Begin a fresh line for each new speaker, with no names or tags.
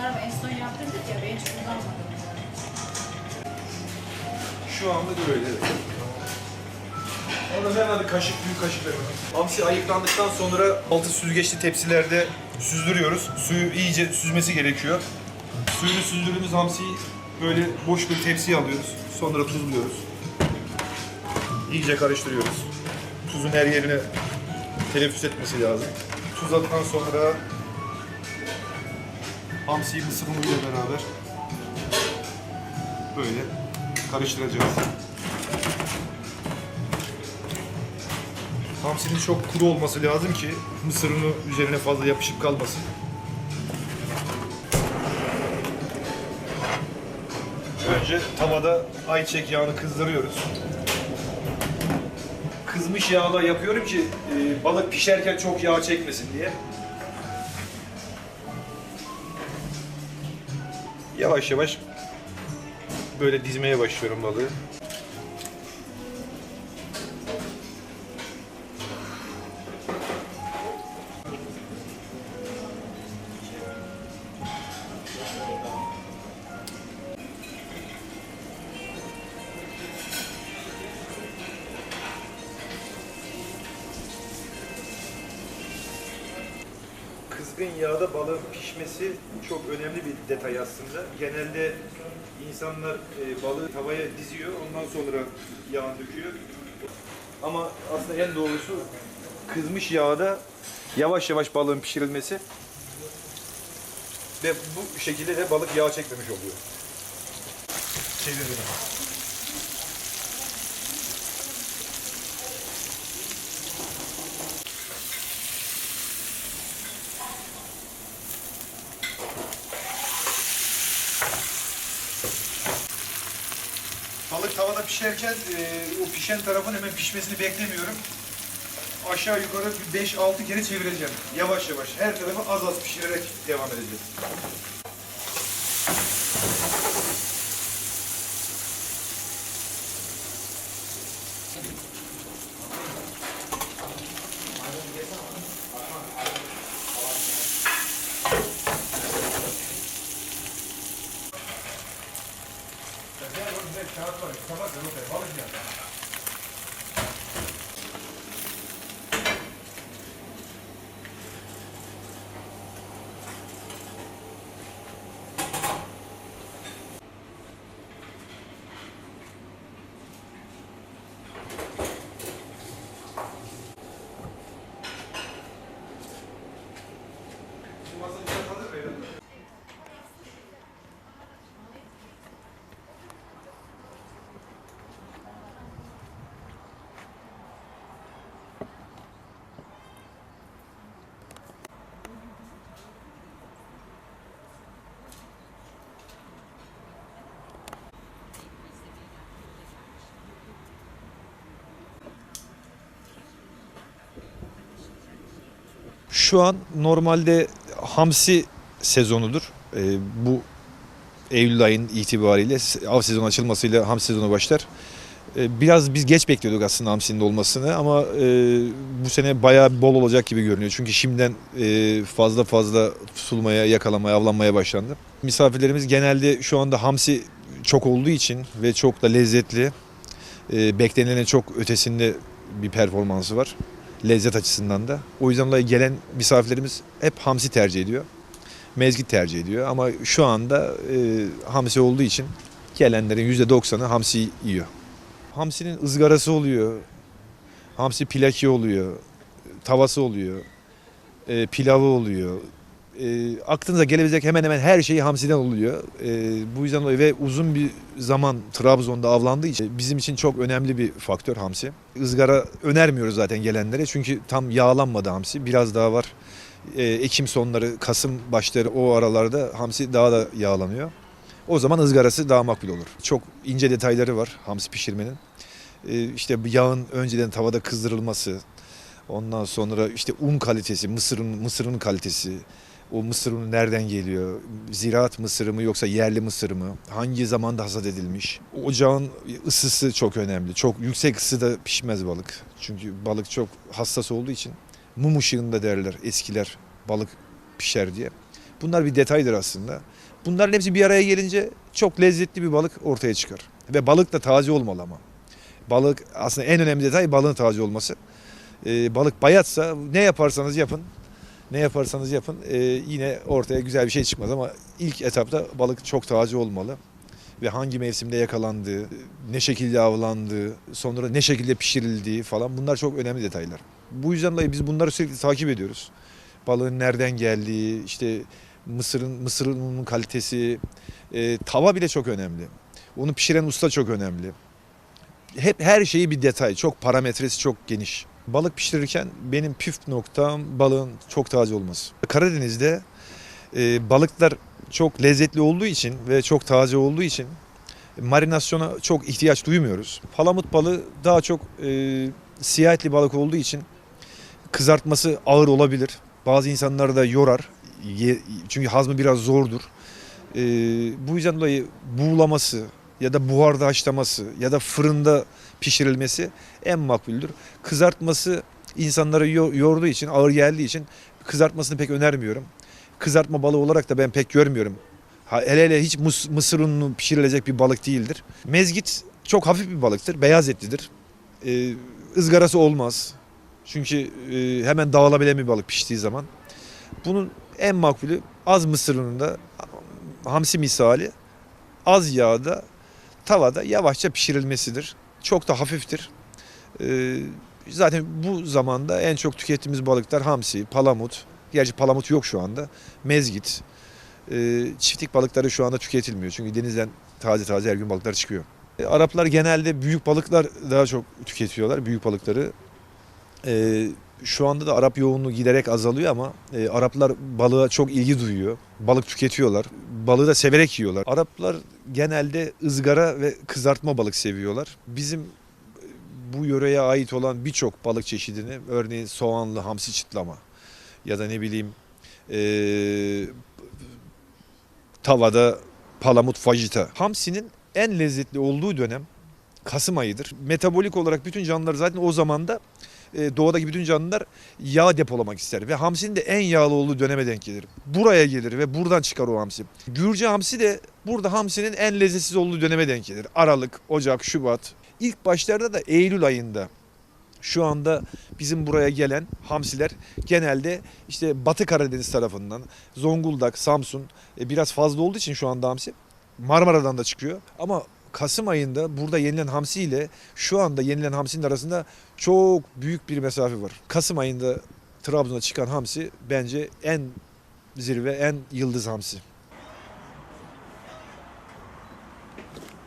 Bunlar en son yaptırdık ya ben hiç kullanmadım.
Şu anda böyle. evet. Onu ben hadi kaşık, büyük kaşık verin. Hamsi ayıklandıktan sonra altı süzgeçli tepsilerde süzdürüyoruz. Suyu iyice süzmesi gerekiyor. Suyunu süzdürdüğümüz hamsiyi böyle boş bir tepsiye alıyoruz. Sonra tuzluyoruz. İyice karıştırıyoruz. Tuzun her yerine teneffüs etmesi lazım. Tuzladıktan sonra hamsiyi mısır unuyla beraber böyle karıştıracağız. Hamsinin çok kuru olması lazım ki mısır unu üzerine fazla yapışıp kalmasın. Önce tavada ayçiçek yağını kızdırıyoruz. Kızmış yağla yapıyorum ki e, balık pişerken çok yağ çekmesin diye. Yavaş yavaş böyle dizmeye başlıyorum balığı. Kızgın yağda balığın pişmesi çok önemli bir detay aslında. Genelde insanlar e, balığı tavaya diziyor, ondan sonra yağ döküyor. Ama aslında en doğrusu kızmış yağda yavaş yavaş balığın pişirilmesi ve bu şekilde de balık yağ çekmemiş oluyor. Çevirdim. Balık tavada pişerken e, o pişen tarafın hemen pişmesini beklemiyorum. Aşağı yukarı bir 5-6 kere çevireceğim. Yavaş yavaş. Her tarafı az az pişirerek devam edeceğiz. kağıt var. Tabak yok. Balık yani.
Şu an normalde hamsi sezonudur. Ee, bu Eylül ayın itibariyle av sezonu açılmasıyla hamsi sezonu başlar. Ee, biraz biz geç bekliyorduk aslında hamsinin olmasını ama e, bu sene bayağı bol olacak gibi görünüyor. Çünkü şimdiden e, fazla fazla tutulmaya, yakalamaya, avlanmaya başlandı. Misafirlerimiz genelde şu anda hamsi çok olduğu için ve çok da lezzetli, e, beklenenin çok ötesinde bir performansı var lezzet açısından da. O yüzden dolayı gelen misafirlerimiz hep hamsi tercih ediyor. Mezgit tercih ediyor ama şu anda e, hamsi olduğu için gelenlerin %90'ı hamsi yiyor. Hamsinin ızgarası oluyor. Hamsi pilaki oluyor. Tavası oluyor. e, pilavı oluyor. E, aklınıza gelebilecek hemen hemen her şey hamsiden oluyor. E, bu yüzden dolayı ve uzun bir zaman Trabzon'da avlandığı için bizim için çok önemli bir faktör hamsi. Izgara önermiyoruz zaten gelenlere çünkü tam yağlanmadı hamsi. Biraz daha var. E, Ekim sonları, Kasım başları o aralarda hamsi daha da yağlanıyor. O zaman ızgarası daha makbul olur. Çok ince detayları var hamsi pişirmenin. E, işte yağın önceden tavada kızdırılması, ondan sonra işte un kalitesi, mısırın mısırın kalitesi, o mısır nereden geliyor? Ziraat mısırı mı yoksa yerli mısır mı? Hangi zamanda hasat edilmiş? Ocağın ısısı çok önemli. Çok yüksek ısıda pişmez balık. Çünkü balık çok hassas olduğu için mum ışığında derler eskiler balık pişer diye. Bunlar bir detaydır aslında. Bunların hepsi bir araya gelince çok lezzetli bir balık ortaya çıkar. Ve balık da taze olmalı ama. Balık aslında en önemli detay balığın taze olması. Ee, balık bayatsa ne yaparsanız yapın, ne yaparsanız yapın e, yine ortaya güzel bir şey çıkmaz ama ilk etapta balık çok taze olmalı ve hangi mevsimde yakalandığı, ne şekilde avlandığı, sonra ne şekilde pişirildiği falan bunlar çok önemli detaylar. Bu yüzden dolayı biz bunları sürekli takip ediyoruz. Balığın nereden geldiği, işte mısırın mısırın kalitesi, e, tava bile çok önemli. Onu pişiren usta çok önemli. Hep her şeyi bir detay, çok parametresi çok geniş. Balık pişirirken benim püf noktam balığın çok taze olması. Karadeniz'de e, balıklar çok lezzetli olduğu için ve çok taze olduğu için marinasyona çok ihtiyaç duymuyoruz. Palamut balığı daha çok e, siyah etli balık olduğu için kızartması ağır olabilir. Bazı insanları da yorar. Ye- çünkü hazmı biraz zordur. E, bu yüzden dolayı buğulaması ya da buharda haşlaması ya da fırında pişirilmesi en makbuldür. Kızartması insanları yo- yorduğu için, ağır geldiği için kızartmasını pek önermiyorum. Kızartma balığı olarak da ben pek görmüyorum. Ha, hele hele hiç mısır unlu pişirilecek bir balık değildir. Mezgit çok hafif bir balıktır, beyaz etlidir. Ee, ızgarası olmaz. Çünkü e, hemen dağılabilen bir balık piştiği zaman. Bunun en makbulü az mısır ununda, hamsi misali, az yağda, tavada yavaşça pişirilmesidir. Çok da hafiftir. Ee, zaten bu zamanda en çok tükettiğimiz balıklar hamsi, palamut. Gerçi palamut yok şu anda. Mezgit. Ee, çiftlik balıkları şu anda tüketilmiyor. Çünkü denizden taze taze her gün balıklar çıkıyor. Ee, Araplar genelde büyük balıklar daha çok tüketiyorlar. Büyük balıkları. Ee, şu anda da Arap yoğunluğu giderek azalıyor ama e, Araplar balığa çok ilgi duyuyor. Balık tüketiyorlar. Balığı da severek yiyorlar. Araplar genelde ızgara ve kızartma balık seviyorlar. Bizim e, bu yöreye ait olan birçok balık çeşidini örneğin soğanlı hamsi çıtlama ya da ne bileyim e, tavada palamut fajita. Hamsinin en lezzetli olduğu dönem Kasım ayıdır. Metabolik olarak bütün canlılar zaten o zamanda e, doğadaki bütün canlılar yağ depolamak ister. Ve hamsinin de en yağlı olduğu döneme denk gelir. Buraya gelir ve buradan çıkar o hamsi. Gürcü hamsi de burada hamsinin en lezzetsiz olduğu döneme denk gelir. Aralık, Ocak, Şubat. İlk başlarda da Eylül ayında şu anda bizim buraya gelen hamsiler genelde işte Batı Karadeniz tarafından Zonguldak, Samsun e, biraz fazla olduğu için şu anda hamsi Marmara'dan da çıkıyor. Ama Kasım ayında burada yenilen hamsi ile şu anda yenilen hamsinin arasında çok büyük bir mesafe var. Kasım ayında Trabzon'a çıkan hamsi bence en zirve, en yıldız hamsi.